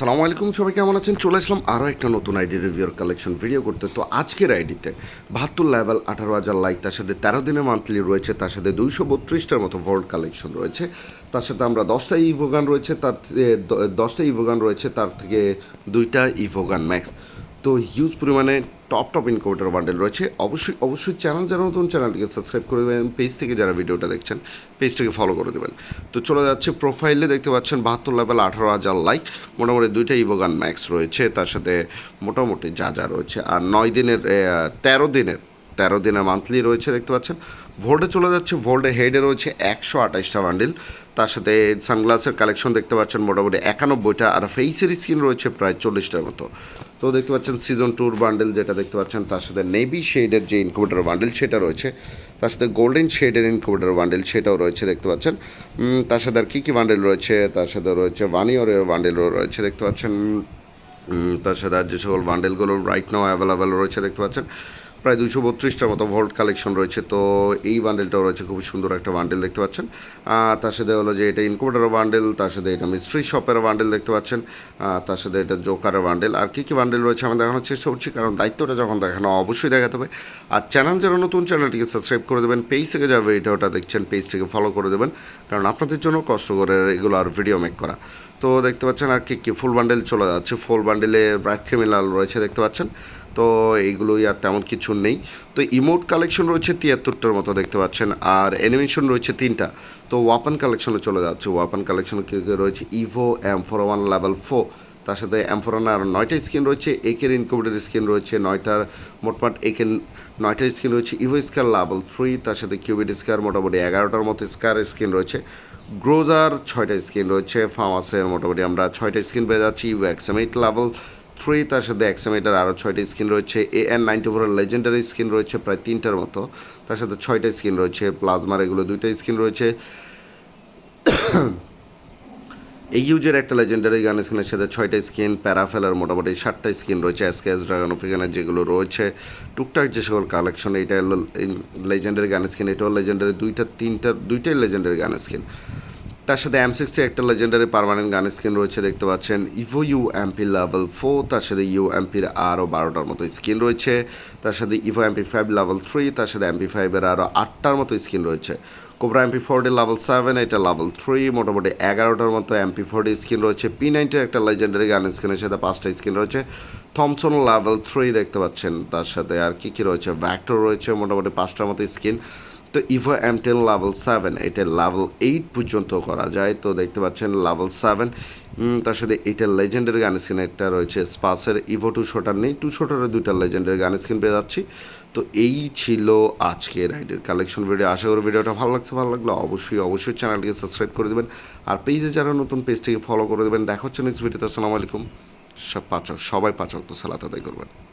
সালামু আলাইকুম, সবাই কেমন আছেন? চলে আসলাম আরও একটা নতুন আইডি রিভিউর কালেকশন ভিডিও করতে। তো আজকের আইডিতে বাহাত্তর লেভেল আঠারো হাজার লাইক তার সাথে তেরো দিনের মান্থলি রয়েছে, তার সাথে দুইশো বত্রিশটার মতো ভোল্ট কালেকশন রয়েছে। তার সাথে আমরা দশটা ইভোগান রয়েছে, তার দশটা ইভোগান রয়েছে, তার থেকে দুইটা ইভোগান ম্যাক্স তো হিউজ পরিমাণে টপ টপ ইনকোভেটার বান্ডেল রয়েছে। অবশ্যই অবশ্যই চ্যানেল যারা নতুন চ্যানেলটিকে সাবস্ক্রাইব করে দেবেন। পেজ থেকে যারা ভিডিওটা দেখছেন পেজটাকে ফলো করে দেবেন। তো চলে যাচ্ছে প্রোফাইলে দেখতে পাচ্ছেন বাহাত্তর লেভেল আঠারো হাজার লাইক মোটামুটি দুইটা ইভোগান ম্যাক্স রয়েছে। তার সাথে মোটামুটি যা যা রয়েছে। আর নয় দিনের তেরো দিনের তেরো দিনের মান্থলি রয়েছে, দেখতে পাচ্ছেন। ভোল্টে চলে যাচ্ছে ভোল্টে হেডে রয়েছে একশো আঠাশটা বান্ডিল তার সাথে সানগ্লাসের কালেকশন দেখতে পাচ্ছেন মোটামুটি একানব্বইটা আর ফেইসের স্কিন রয়েছে প্রায় চল্লিশটার মতো। তো দেখতে পাচ্ছেন সিজন ট্যুর বান্ডেল যেটা দেখতে পাচ্ছেন, তার সাথে নেভি শেডের যে ইনকুবেটার বান্ডেল সেটা রয়েছে, তার সাথে গোল্ডেন শেডের ইনকুবেটার বান্ডেল সেটাও রয়েছে দেখতে পাচ্ছেন। তার সাথে আর কী কী বান্ডেল রয়েছে? তার সাথে রয়েছে ভানিওরের বান্ডেলও রয়েছে দেখতে পাচ্ছেন। তার সাথে আর যে সকল বান্ডেলগুলো রাইট নাও অ্যাভেলেবেল রয়েছে দেখতে পাচ্ছেন। প্রায় দুশো বত্রিশটার মতো ভোল্ট কালেকশন রয়েছে। তো এই বান্ডেলটাও রয়েছে, খুবই সুন্দর একটা বান্ডেল দেখতে পাচ্ছেন। তার সাথে হলো যে এটা ইনকুবেটার বান্ডেল তার সাথে এটা মিস্ট্রি শপের বান্ডেল দেখতে পাচ্ছেন। তার সাথে এটা জোকারের বান্ডেল আর কী কী বান্ডেল রয়েছে আমি দেখানোর চেষ্টা করছি, কারণ দায়িত্বটা যখন দেখানো অবশ্যই দেখাতে হবে। আর চ্যানেল যারা নতুন চ্যানেলটিকে সাবস্ক্রাইব করে দেবেন। পেজ থেকে যারা ভিডিওটা দেখছেন পেজটিকে ফলো করে দেবেন। কারণ আপনাদের জন্য কষ্ট করে এগুলো আর ভিডিও মেক করা। তো দেখতে পাচ্ছেন আর কি কি ফুল বান্ডেল চলে যাচ্ছে। ফুল বান্ডেলে ব্রাইট ক্রিমিনাল রয়েছে, দেখতে পাচ্ছেন। তো এইগুলোই আর তেমন কিছু নেই। তো ইমোট কালেকশন রয়েছে তিয়াত্তরটার মতো দেখতে পাচ্ছেন, আর অ্যানিমেশন রয়েছে তিনটা। তো ওয়াপন কালেকশনে চলে যাচ্ছে। ওয়াপন কালেকশনে রয়েছে? Evo M four one level four তার সাথে এম ফোর আর নয়টা স্ক্রিন রয়েছে। একের ইনকুবেটার স্ক্রিন রয়েছে, নয়টার মোটমাট একের নয়টা স্ক্রিন রয়েছে। ইভো স্কার লেভেল থ্রি তার সাথে কিউবিট স্কার মোটামুটি এগারোটার মতো স্কার স্ক্রিন রয়েছে। গ্রোজার ছয়টা স্ক্রিন রয়েছে। ফার্মাসের মোটামুটি আমরা ছয়টা স্ক্রিন পেয়ে যাচ্ছি। ইভো এক্সামেট লেভেল থ্রি তার সাথে এক্সামেটার আরও ছয়টা স্ক্রিন রয়েছে। এ এন নাইনটি ফোরের লেজেন্ডারি স্ক্রিন রয়েছে প্রায় তিনটার মতো। তার সাথে ছয়টা স্ক্রিন রয়েছে প্লাজমার এগুলো দুইটা স্ক্রিন রয়েছে। এই ইউজের একটা লেজেন্ডারি গান স্ক্রিনের সাথে ছয়টা স্কিন প্যারাফেলার মোটামুটি সাতটা স্কিন রয়েছে এসকেএস ড্রাগন অফিগানের যেগুলো রয়েছে। টুকটাক যে সকল কালেকশন এটা হলো লেজেন্ডারি গান স্কিন এটাও লেজেন্ডারি দুইটা, তিনটা, দুইটাই লেজেন্ডারি গান স্কিন তার সাথে এম সিক্সটি একটা লেজেন্ডারি পারমানেন্ট গান স্কিন রয়েছে, দেখতে পাচ্ছেন। Evo U MP level four তার সাথে ইউ এমপির আরও বারোটার মতো স্কিন রয়েছে। তার সাথে evo MP five level three তার সাথে এমপি ফাইভের আরও আটটার মতো স্কিন রয়েছে। Cobra MP forty level seven এটা লেভেল থ্রি মোটামুটি এগারোটার মতো এমপি ফোরটি স্কিন রয়েছে। পি নাইনটির একটা লেজেন্ডারি গান স্কিনের সাথে পাঁচটা স্কিন রয়েছে। থমসন লেভেল থ্রি দেখতে পাচ্ছেন। তার সাথে আর কী কী রয়েছে? ভ্যাক্টর রয়েছে, মোটামুটি পাঁচটার মতো স্কিন তো evo M ten level seven এটা লেভেল এইট পর্যন্ত করা যায়। তো দেখতে পাচ্ছেন লেভেল সেভেন তার সাথে এটা লেজেন্ডের গান স্কিন একটা রয়েছে স্পাসের ইভো টু শোটার নেই টু শোটারের দুইটা লেজেন্ডের গান স্কিন পেয়ে যাচ্ছি। তো এই ছিল আজকে রাইডের কালেকশন ভিডিও আশা করি ভিডিওটা ভালো লাগছে, ভালো লাগল অবশ্যই অবশ্যই চ্যানেলটিকে সাবস্ক্রাইব করে দেবেন। আর পেজে যারা নতুন, পেজটিকে ফলো করে দেবেন। দেখা হচ্ছে নেক্সট ভিডিওতে আসসালামু আলাইকুম। সব পাচক, সবাই পাচক তো সালাত আদায় করবেন।